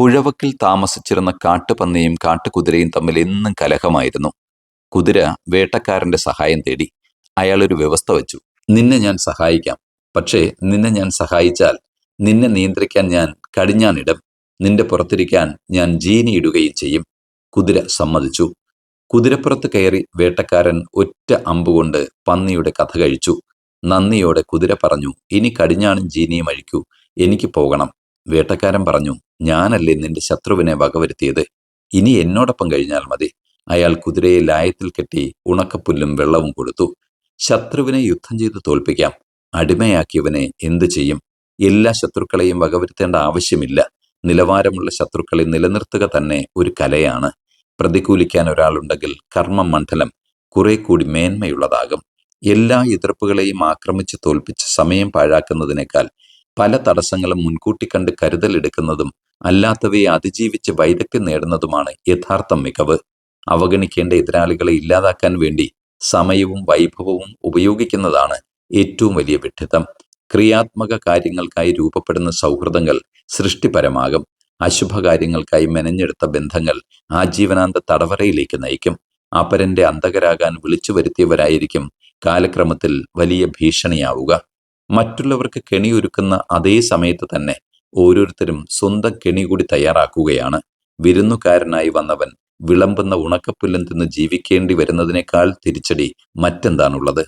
പുഴവക്കിൽ താമസിച്ചിരുന്ന കാട്ടുപന്നിയും കാട്ടുകുതിരയും തമ്മിൽ എന്നും കലഹമായിരുന്നു. കുതിര വേട്ടക്കാരന്റെ സഹായം തേടി അയാളൊരു വ്യവസ്ഥ വെച്ചു. നിന്നെ ഞാൻ സഹായിക്കാം. പക്ഷേ നിന്നെ ഞാൻ സഹായിച്ചാൽ നിന്നെ നിയന്ത്രിക്കാൻ ഞാൻ കടിഞ്ഞാണിടും. നിന്റെ പുറത്തിരിക്കാൻ ഞാൻ ജീനിയിടുകയും ചെയ്യും. കുതിര സമ്മതിച്ചു. കുതിരപ്പുറത്ത് കയറി വേട്ടക്കാരൻ ഒറ്റ അമ്പുകൊണ്ട് പന്നിയുടെ കഥ കഴിച്ചു. നന്ദിയോടെ കുതിര പറഞ്ഞു ഇനി കടിഞ്ഞാണും ജീനിയും അഴിക്കൂ. എനിക്ക് പോകണം. വേട്ടക്കാരൻ പറഞ്ഞു ഞാനല്ലേ നിന്റെ ശത്രുവിനെ വകവരുത്തിയത്? ഇനി എന്നോടൊപ്പം കഴിഞ്ഞാൽ മതി. അയാൾ കുതിരയെ ലായത്തിൽ കെട്ടി ഉണക്കപ്പുല്ലും വെള്ളവും കൊടുത്തു. ശത്രുവിനെ യുദ്ധം ചെയ്ത് തോൽപ്പിക്കാം. അടിമയാക്കിയവനെ എന്തു ചെയ്യും? എല്ലാ ശത്രുക്കളെയും വകവരുത്തേണ്ട ആവശ്യമില്ല. നിലവാരമുള്ള ശത്രുക്കളെ നിലനിർത്തുക തന്നെ ഒരു കലയാണ്. പ്രതികൂലിക്കാൻ ഒരാളുണ്ടെങ്കിൽ കർമ്മ മണ്ഡലം കുറെ കൂടി മേന്മയുള്ളതാകും. എല്ലാ എതിർപ്പുകളെയും ആക്രമിച്ച് തോൽപ്പിച്ച് സമയം പാഴാക്കുന്നതിനേക്കാൾ പല തടസ്സങ്ങളും മുൻകൂട്ടി കണ്ട് കരുതലെടുക്കുന്നതും അല്ലാത്തവയെ അതിജീവിച്ച് വൈദഗ്ധ്യം നേടുന്നതുമാണ് യഥാർത്ഥ മികവ്. അവഗണിക്കേണ്ട എതിരാളികളെ ഇല്ലാതാക്കാൻ വേണ്ടി സമയവും വൈഭവവും ഉപയോഗിക്കുന്നതാണ് ഏറ്റവും വലിയ വിഡ്ഢിത്തം. ക്രിയാത്മക കാര്യങ്ങൾക്കായി രൂപപ്പെടുന്ന സൗഹൃദങ്ങൾ സൃഷ്ടിപരമാകും. അശുഭകാര്യങ്ങൾക്കായി മെനഞ്ഞെടുത്ത ബന്ധങ്ങൾ ആജീവനാന്ത തടവറയിലേക്ക് നയിക്കും. അപരന്റെ അന്തകരാകാൻ വിളിച്ചു വരുത്തിയവരായിരിക്കും കാലക്രമത്തിൽ വലിയ ഭീഷണിയാവുക. മറ്റുള്ളവർക്ക് കെണിയൊരുക്കുന്ന അതേ സമയത്ത് തന്നെ ഓരോരുത്തരും സ്വന്തം കെണി കൂടി തയ്യാറാക്കുകയാണ്. വിരുന്നുകാരനായി വന്നവൻ വിളമ്പുന്ന ഉണക്കപ്പുല്ലും തിന്ന് ജീവിക്കേണ്ടി വരുന്നതിനേക്കാൾ തിരിച്ചടി മറ്റെന്താണുള്ളത്?